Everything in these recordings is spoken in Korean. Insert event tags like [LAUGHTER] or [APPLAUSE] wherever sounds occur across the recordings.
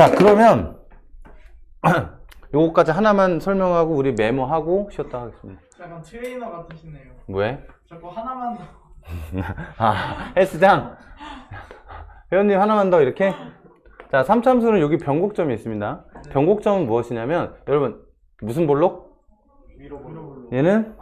자, 그러면 [CLEARS THROAT] 요거까지 하나만 설명하고 우리 메모하고 쉬었다 하겠습니다. 약간 트레이너 같으시네요. 왜? 자꾸 하나만 더. [LAUGHS] 아, 헬스장. 회원님 하나만 더 이렇게. 자, 3참수는 여기 변곡점이 있습니다. 변곡점은 무엇이냐면, 여러분, 무슨 볼록? 위로 볼로. 얘는.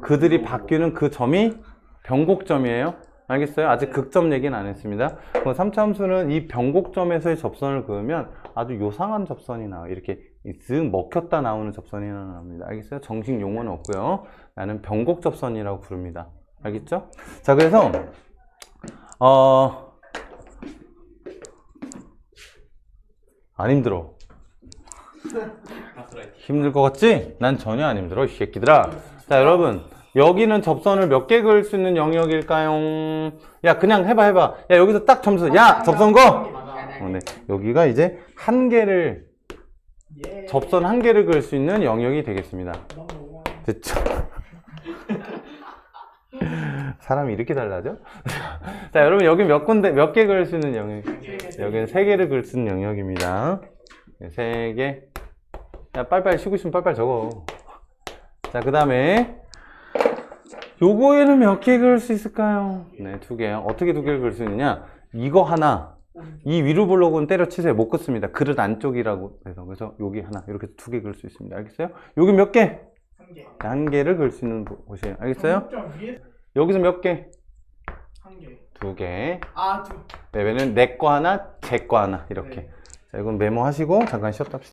그들이 바뀌는 그 점이 변곡점이에요. 알겠어요? 아직 극점 얘기는 안 했습니다. 그럼 3참수는 이 변곡점에서의 접선을 그으면 아주 요상한 접선이 나와요. 이렇게 쓱 먹혔다 나오는 접선이 나옵니다. 알겠어요? 정식 용어는 없고요. 나는 변곡 접선이라고 부릅니다. 알겠죠? 자, 그래서 어, 안 힘들어. [LAUGHS] 힘들 것 같지? 난 전혀 안 힘들어, 이 새끼들아. 자, 여러분. 여기는 접선을 몇 개 그을 수 있는 영역일까요? 야, 그냥 해봐, 해봐. 야, 여기서 딱 점수. 야, 접선 거! 어, 네. 여기가 이제 한 개를, 예. 접선 한 개를 그을 수 있는 영역이 되겠습니다. 됐죠? [LAUGHS] 사람이 이렇게 달라져? [LAUGHS] 자, 여러분, 여기 몇 군데, 몇 개 그을 수 있는 영역? 여기는 세 개를 그을 수 있는 영역입니다. 네, 세 개. 야, 빨리빨리 쉬고 있으면 빨리빨리 적어. 자, 그 다음에, 요거에는 몇 개 그을 수 있을까요? 네, 두 개요. 어떻게 두 개를 그을 수 있느냐? 이거 하나, 이 위로 블록은 때려치세요. 못 긋습니다. 그릇 안쪽이라고 해서. 그래서 여기 하나, 이렇게 두 개 그을 수 있습니다. 알겠어요? 여기 몇 개? 한 개. 한 개를 그을 수 있는 곳이에요. 알겠어요? 여기서 몇 개? 한 개. 두 개. 아 두. 네, 왜냐면 내 거 하나, 제 거 하나. 이렇게. 네. 자, 이건 메모하시고 잠깐 쉬었다 합시다.